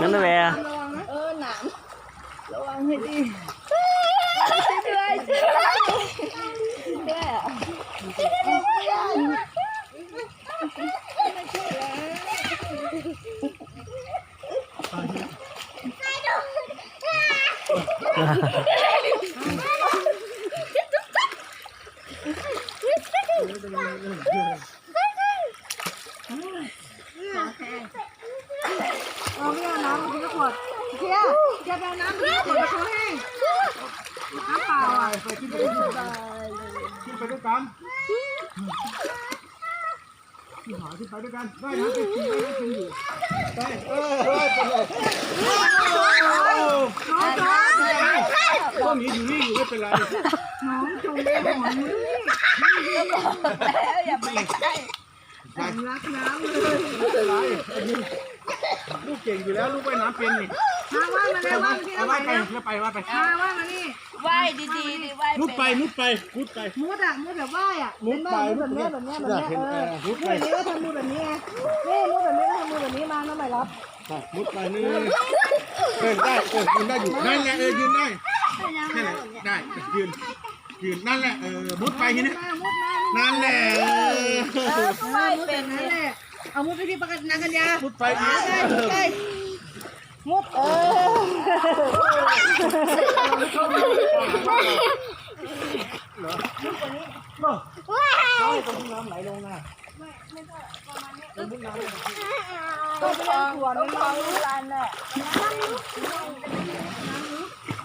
นั่นนะแม่ระวังนะเออหนามระวังให้ดีช่วยด้วยช่วยด้วยอะ เอาไม่เอาน้ำมาทีละขวดเชียร์เชียร์ไปเอาน้ำมาทีละขวดเขาแห้น้ำเปล่าอะไปขึ้นไปด้วยกันไปด้วยกันขึ้นหาขึ้นไปด้วยกัน ได้นะไปกินได้กินอยู่ได้เออเออไปเลยน้องจอยต้นนี้อยู่นี่อยู่ไม่เป็นไรน้องจงได้หอมมือแล้วอย่าไปใกล้ รักน้ำเลยไม่เป็นไรลูกเก่งอยู่แล้วลูกว่ายน้ำเป็นนี่มาว่ามาเลยว่าที่เอาเราว่าไปไปแล้วแล้วไปว่าไปมาว่ามานี่ไหว้ดีๆดิไหว้มุดไปเป็นมุดไปมุดไป มุดอะมุดแบบว่ายอะมุดไปแบบเนี้ยแบบเนี้ยแบบเนี้ยเห็นเอเอออมุดไปนี่ก็ทำมือแบบนี้ไงนี่มุดแบบนี้ก็ทำมือแบบนี้มาน้องใหม่รับไปมุดไปนี่เออได้เออยืนได้อยู่นั่นแหละเออยืนได้นั่นแหละได้ยืนยืนนั่นแหละเออมุดไปทีนี้มามุดมานั่นแหละ เออไหวเป็นนั่นแหละเอามุดไปที่ปากนังกันยามุดไปเอใช่อใช่มุดเออน้อยตรงน้ำไหลลงนะต้องไปเล่นสวนมันมองลูกลานน่ะ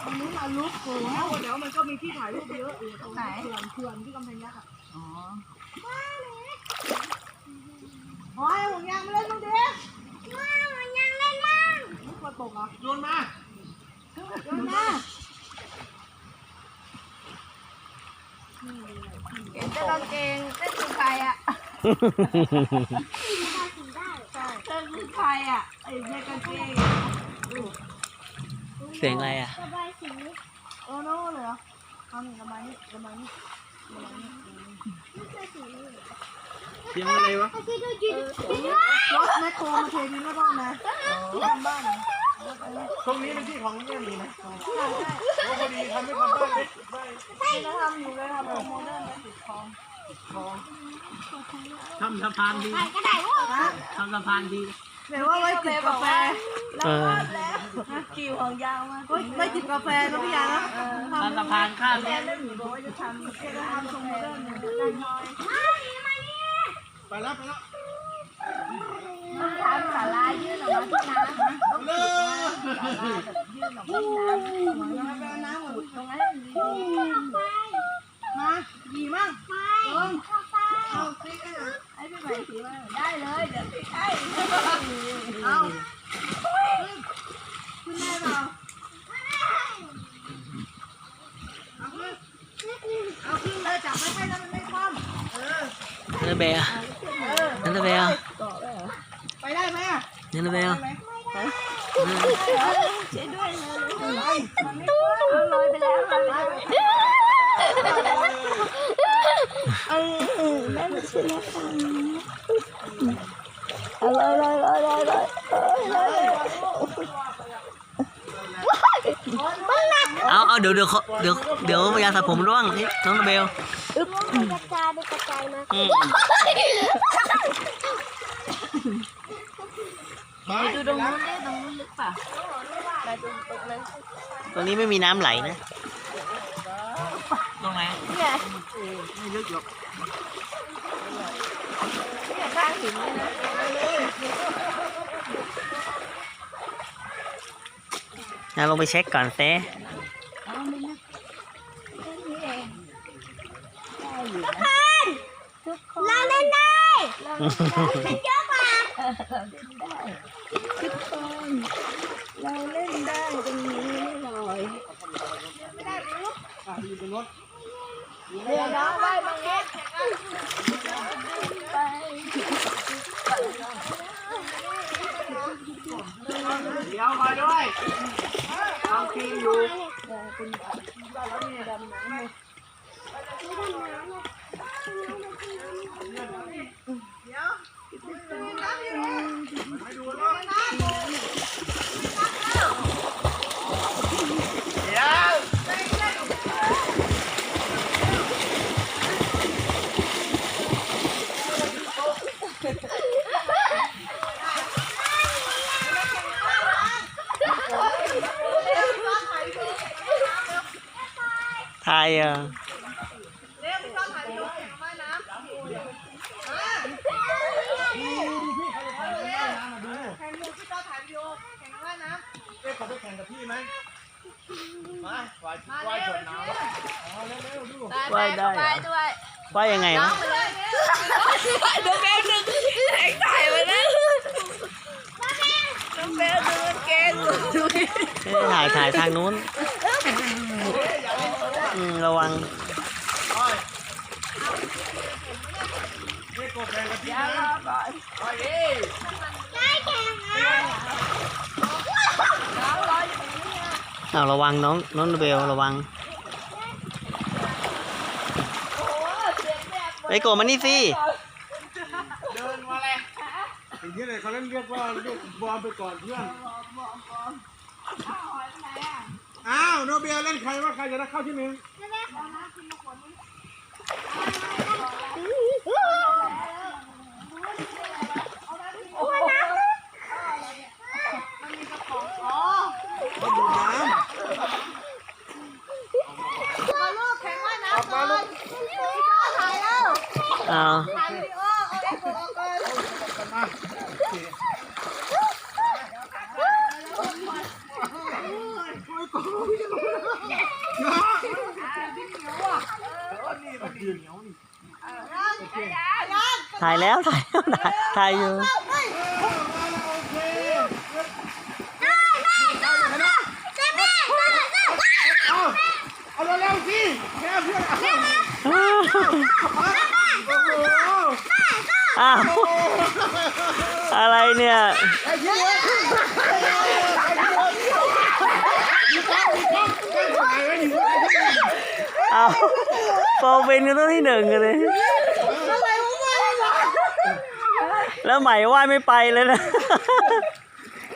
มันรู้มาลุกโอ้โหเดี๋ยวมันก็มีที่ถ่ายรูปเยอะอยู่ตรงไหนเขื่อนเขื่อนที่กำแพงยักษ์อะอ๋อโอ้ยห่วงยางมาเล่นลูกเด็กมาห่วงยางเล่นมั่งลูกกระตกเหรอ โยนมา โยนมา เห็นแต่กางเกงเต้นคือใครอะเต้นคือใครอะไอ้ในกางเกงเสียงอะไรอะสบายสีโอโน่เลยเหรอเอาหนึ่ระบายนี่ระบายนี่เสียงอะไรวะรถแมคโคมาเทดินแล้วบ้างนะทำบ้านน ตรงนี้เป็นที่ของแม่มีนะโอ้พอดีทำให้ทำบ้านเล็กได้นี่เราทำอยู่เลยทำโมเดิร์นไปติดคลองทำสะพานดีนะทำสะพานดีเดี๋ยวว่าไว้จิบกาแฟเออกิ่วของยาวมากไว้ไว้จิบกาแฟนะพี่ยานะทำทำสะพานข้ามแม่เล่นหมีบอกว่าจะทำจะทำทรงโมเดิร์นเนี่ยไปแล้วไปแล้วต้องทำศาลายื่นออกมาที่น้ำ นะต้องเลยยื่น ออกมาที่น้ำมาไปเอาน้ำหมดตรงนั้นดีมาดีมั่งลงเอาซิกอะให้พี่ใหม่ถือว่าได้เลยเดี๋ยวพี่ให้เอาขึ้นได้เปล่าเอาขึ้นเอาขึ้นเลยจับไม่ให้แล้วมันไม่คว่ำเออนั่นนะแบร์เออนั่นนะแบร์ไปได้ไหมอะนั่นนะแบร์ช่วยด้วยนะลอยไปแล้วลอยไปแล้วลอยลอยลอยลอยลอยเอาเอาเดี๋ยวเดี๋ยวเขาเดี๋ยวเดี๋ยวยาสระผมร่วงนี่น้องนาเบลกระจายไปกระจายมา อืม ไป ดูตรงนู้นดิตรงนู้นลึกป่ะไปตรงตรงนั้นตรงนี้ไม่มีน้ำไหลนะ ตรงไหนเนี่ยไม่ลึกหรอกเนี่ยข้างหินเนี่ยนะนะลงไปเช็คก่อนเต้เราเล่นได้ เยอะกคนเราเล่นได้ตรงนี้ไม่ลอยอะอยู่บนรถเดี๋ยวน้องไปบางนี้ไป เดี๋ยวคอยด้วยทำทีมอยู่ เดี๋ยวน้ำอยู่ ไปดูรถ อะ เร็วพี่ชอบถ่ายวิดีโอแข่งว่ายน้ำมา ดูดูพี่เขาจะทำอะไรได้นะมาดู แข่งดูพี่ชอบถ่ายวิดีโอแข่งว่ายน้ำ เอ๊ะเขาไปแข่งกับพี่ไหมมาควายมาควายเร็วสวนน้ำอ๋อเร็วๆดูไปไปไปด้วยว่ายังไงน้อวะงไปเลยน้องเบลดึงแข่งถ่ายมาแล้วน้องเบลดึงกางเกงดูดิเอ้ยถ่ายถ่ายทางนู้นอื มระวังไปเอ๊ะกบแข่งกับพี่นะไปเอ๊ะได้แข่งนะน้องรออยู่ตรงนี้นะเอาระวังน้องน้องเบลระวังโอ้โหเสียงแบบไอ้โกะมานี่สิเดินมาเลยสิ่งที่ไหนเขาเล่นเรียกว่าเรียกบอลไปก่อนเพื่อน อ้าวโนเบียเล่นใครว่าใครจะได้เข้าที่หนึ่งอ๋อเขาดูน้มาลูกแข่งว่ายน้ำก่อนพี่ชอบถ่ายแล้วเอา ถ่ายวิดีโอเอาเอ็กซ์ออกก่อนำกันมาโอเคนี่มันยืนเหนียวนี่ ถ่ายแล้วถ่ายแล้วถ่ายถ่ายอยู่อเอาเอาเร็วๆสิแค่เพื่อนอาอ้าวอะไรเนี่ยเอนไอ้เพื่อนมีกล้องมีกล้องกล้องถ่ายไว้อยู่ไอ้เพื่อนเอโปรวินก็ต้องที่หนึ่งกันเลย แล้วใหม่ว่ายไม่ไปเลยนะ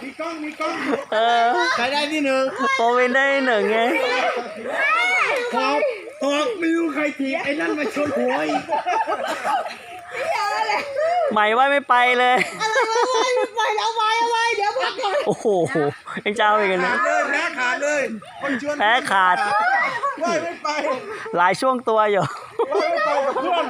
มีกล้อง มีกล้องเออใครได้ที่หนึ่งโปรวินได้ที่หนึ่งไง หอกหอกไม่รู้ใครถีบไอ้นั่นมาชนหัวอีกใหม่ว่ายไม่ไปเลย ไปแล้วไปเอาไว้เดี๋ยวพักก่อนโอ้โหยังเจ้าอีกนะเลยแพ้ขาดเลย คนชวนแพ้ขาด ว่ายไม่ไปหลายช่วงตัวอยู่ ว่ายไม่ไปกับเพื่อน